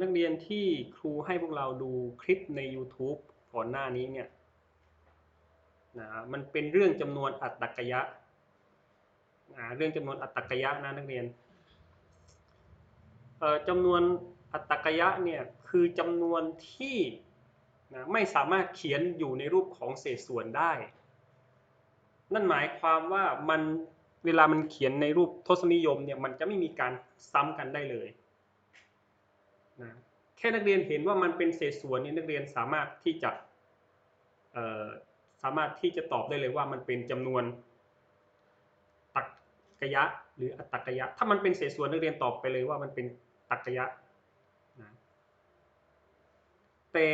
นักเรียนที่ครูให้พวกเราดูคลิปใน YouTube ก่อนหน้านี้เนี่ยนะมันเป็นเรื่องจำนวนอัตตกยะนะเรื่องจำนวนอัตตกยะนะนักเรียนเอ่อจำนวนอัตตกยะเนี่ยคือจำนวนที่นะไม่สามารถเขียนอยู่ในรูปของเศษส่วนได้ นั่นหมายความว่ามันเวลามันเขียนในรูปทศนิยมเนี่ยมันจะไม่มีการซ้ำกันได้เลย ค่นักเรียนเห็นว่ามันเป็นเศษส่วนนี่นักเรียนสามารถที่จะสามารถที่จะตอบได้เลยว่ามันเป็นจำนวนตักกยะ หรืออัตตกยะ ถ้ามันเป็นเศษส่วนนักเรียนตอบไปเลยว่ามันเป็นตักกยะนะแต่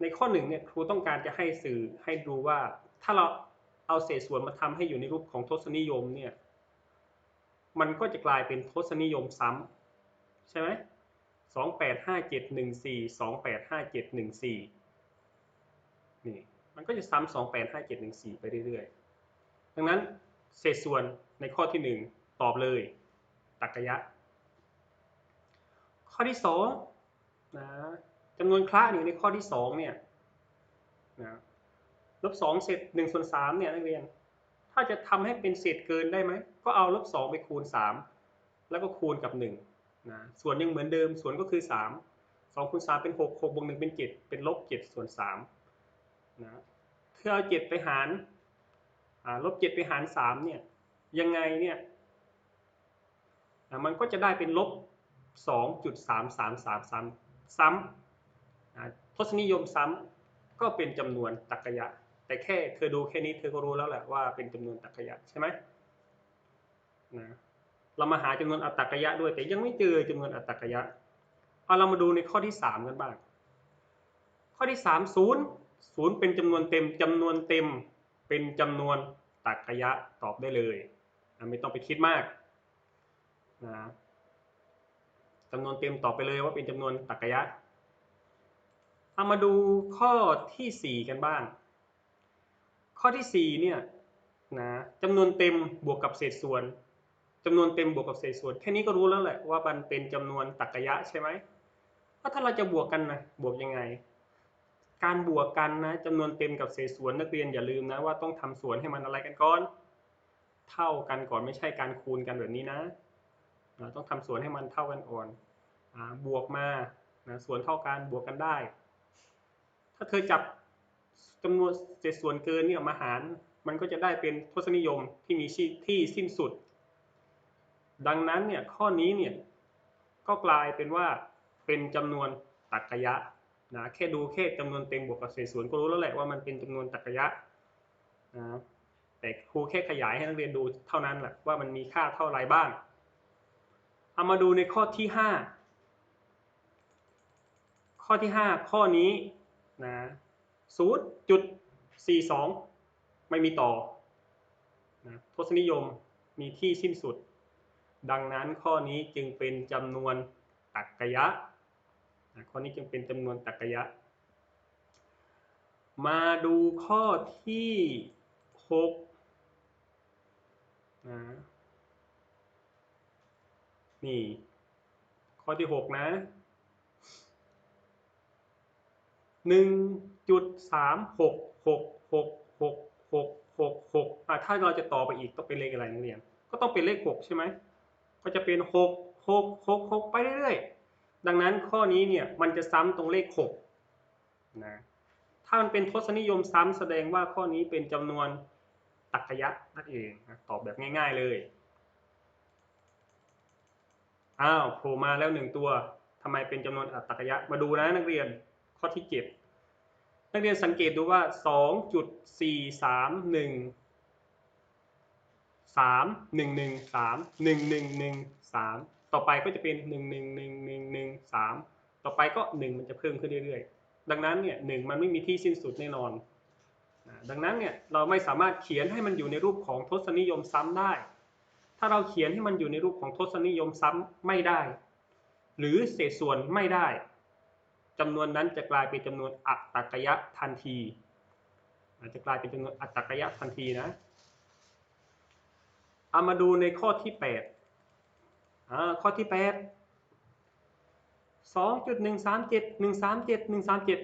ในข้อหนึ่งเนี่ยครูต้องการจะให้สื่อให้ดูว่าถ้าเราเอาเศษส่วนมาทำให้อยู่ในรูปของทศนิยมเนี่ยมันก็จะกลายเป็นทศนิยมซ้ำใช่ไหม สองแปดห้าเจ็ดหนึ่งสี่สองแปดห้าเจ็ดหนึ่งสี่นี่มันก็จะซ้ำสองแปดห้าเจ็ดหนึ่งสี่ไปเรื่อยๆ ดังนั้นเศษส่วนในข้อที่หนึ่งตอบเลยตักกยะ ข้อที่สองนะจำนวนคละนี่ในข้อที่สองเนี่ยนะลบสองเศษหนึ่งส่วนสามเนี่ยนักเรียน ถ้าจะทำให้เป็นเศษเกินได้ไหม ก็เอาลบสองไปคูณสามแล้วก็คูณกับห นะส่วนยังเหมือนเดิมส่วนก็คือสามสองคูณสามเป็นหกหกบวกหนึ่งเป็นเจ็ดเป็นลบเจ็ดส่วนสามนะถ้าเอาเจ็ดไปหารลบเจ็ดไปหารสามเนี่ยยังไงเนี่ยนะมันก็จะได้เป็นลบสองจุดสามสามสามซ้ำซ้ำนะทศนิยมซ้ำก็เป็นจำนวนตรรกะ แต่แค่เธอดูแค่นี้เธอก็รู้แล้วแหละว่าเป็นจำนวนตรรกะใช่ไหมนะ เรามาหาจำนวนอัตตรกะด้วย แต่ยังไม่เจอจำนวนอัตตรกะเอาเรามาดูในข้อที่สามกันบ้างข้อที่สามศูนย์ศูนย์เป็นจำนวนเต็มจำนวนเต็ม เป็นจำนวนตรรกะตอบได้เลยไม่ต้องไปคิดมากนะจำนวนเต็มตอบไปเลยว่าเป็นจำนวนตรรกะเอามาดูข้อที่สี่กันบ้าง ข้อที่สี่เนี่ยนะจำนวนเต็มบวกกับเศษส่วน จำนวนเต็มบวกกับเศษส่วน แค่นี้ก็รู้แล้วแหละว่ามันเป็นจำนวนตรรกะใช่ไหมว่าถ้าเราจะบวกกันนะบวกยังไง การบวกกันนะจำนวนเต็มกับเศษส่วนนักเรียนอย่าลืมนะว่าต้องทำส่วนให้มันอะไรกันก่อน เท่ากันก่อนไม่ใช่การคูณกันแบบนี้นะนะต้องทำส่วนให้มันเท่ากันก่อนบวกมานะส่วนเท่ากันบวกกันได้ ถ้าเธอจับจำนวนเศษส่วนเกินนี่มาหาร มันก็จะได้เป็นทศนิยมที่มีที่สิ้นสุด ดังนั้นเนี่ยข้อนี้เนี่ยก็กลายเป็นว่าเป็นจำนวนตรรกะนะแค่ดูแค่จำนวนเต็มบวกกับเศษส่วนก็รู้แล้วแหละว่ามันเป็นจำนวนตรรกะนะแต่ครูแค่ขยายให้นักเรียนดูเท่านั้นแหละว่ามันมีค่าเท่าไรบ้างเอามาดูในข้อที่ห้าข้อที่ห้าข้อนี้นะศูนย์จุดสี่สองไม่มีต่อนะทศนิยมมีที่สิ้นสุด ดังนั้นข้อนี้จึงเป็นจำนวนตรรกยะข้อนี้จึงเป็นจำนวนตรรกยะ มาดูข้อที่หกนะนี่ ข้อที่หกนะหนึ่งจุดสามหกหกหกหกหกหกหกอะถ้าเราจะต่อไปอีกต้องเป็นเลขอะไรนักเรียน ก็ต้องเป็นเลขหกใช่ไหม ก็จะเป็นหกหกหกหกไปเรื่อยๆ ดังนั้นข้อนี้เนี่ยมันจะซ้ำตรงเลขหกนะถ้ามันเป็นทศนิยมซ้ำแสดงว่าข้อนี้เป็นจำนวนตรรกะนั่นเองนะตอบแบบง่ายๆเลยอ้าวโผล่มาแล้วหนึ่งตัวทำไมเป็นจำนวนอัตตรกะมาดูนะนักเรียนข้อที่เจ็ดนักเรียนสังเกตดูว่าสองจุด สามหนึ่งหนึ่งสามหนึ่งหนึ่งหนึ่งสามต่อไปก็จะเป็นหนึ่งหนึ่งหนึ่งหนึ่งหนึ่งสามต่อไปก็หนึ่งมันจะเพิ่มขึ้นเรื่อยๆ ดังนั้นเนี่ยหนึ่งมันไม่มีที่สิ้นสุดแน่นอน ดังนั้นเนี่ยเราไม่สามารถเขียนให้มันอยู่ในรูปของทศนิยมซ้ำได้ ถ้าเราเขียนให้มันอยู่ในรูปของทศนิยมซ้ำไม่ได้ หรือเศษส่วนไม่ได้จำนวนนั้นจะกลายเป็นจำนวนอัตตกยะทันทีจะกลายเป็นจำนวนอัตตกยะทันทีนะ เอามาดูในข้อที่แปดข้อที่แปดสองจุดหนึ่งสามเจ็ดหนึ่งสามเจ็ดหนึ่งสามเจ็ด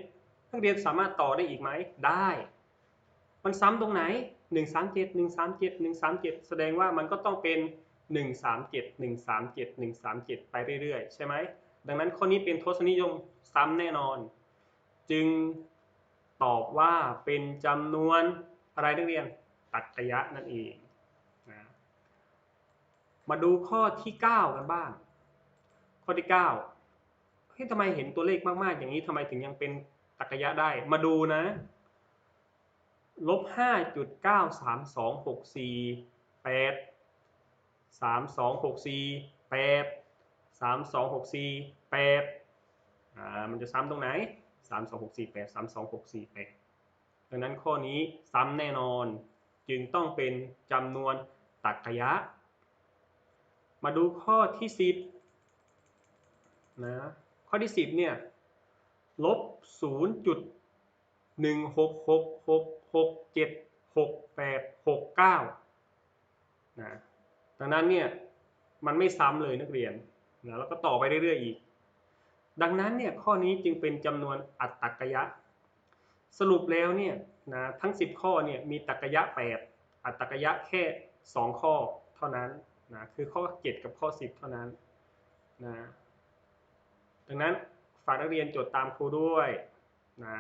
นักเรียนสามารถต่อได้อีกไหม ได้ มันซ้ำตรงไหนหนึ่งสามเจ็ดหนึ่งสามเจ็ดหนึ่งสามเจ็ดแสดงว่ามันก็ต้องเป็นหนึ่งสามเจ็ดหนึ่งสามเจ็ดหนึ่งสามเจ็ดไปเรื่อยๆ ใช่ไหม ดังนั้นข้อนี้เป็นทศนิยมซ้ำแน่นอน จึงตอบว่าเป็นจำนวนอะไรนักเรียน ตัดระยะนั่นเอง มาดูข้อที่ 9 กันบ้าง ข้อที่9เฮ้ยทำไมเห็นตัวเลขมากๆ อย่างนี้ทำไมถึงยังเป็นตัดระยะได้ มาดูนะลบห้าจุดเก้าสามสองหกสี่แปดสามสองหกสี่แปดสามสองหกสี่แปดอ่ามันจะซ้ำตรงไหนสามสองหกสี่แปดสามสองหกสี่แปดดังนั้นข้อนี้ซ้ำแน่นอนจึงต้องเป็นจำนวนตัดระยะ มาดูข้อที่สิบนะข้อที่สิบเนี่ยลบศูนย์จุดหนึ่งหกหกหกหกเจ็ดหกแปดหกเก้านะดังนั้นเนี่ยมันไม่ซ้ำเลยนักเรียนนะแล้วก็ต่อไปเรื่อยๆอีก ดังนั้นเนี่ยข้อนี้จึงเป็นจำนวนอัตตกยะ สรุปแล้วเนี่ยนะทั้ง 10 ข้อเนี่ยมีตรรกยะ 8 อัตตกยะแค่ 2 ข้อเท่านั้น นะคือข้อ 7 กับข้อ 10 เท่านั้นนะดังนั้นฝากนักเรียนจดตามครูด้วยนะ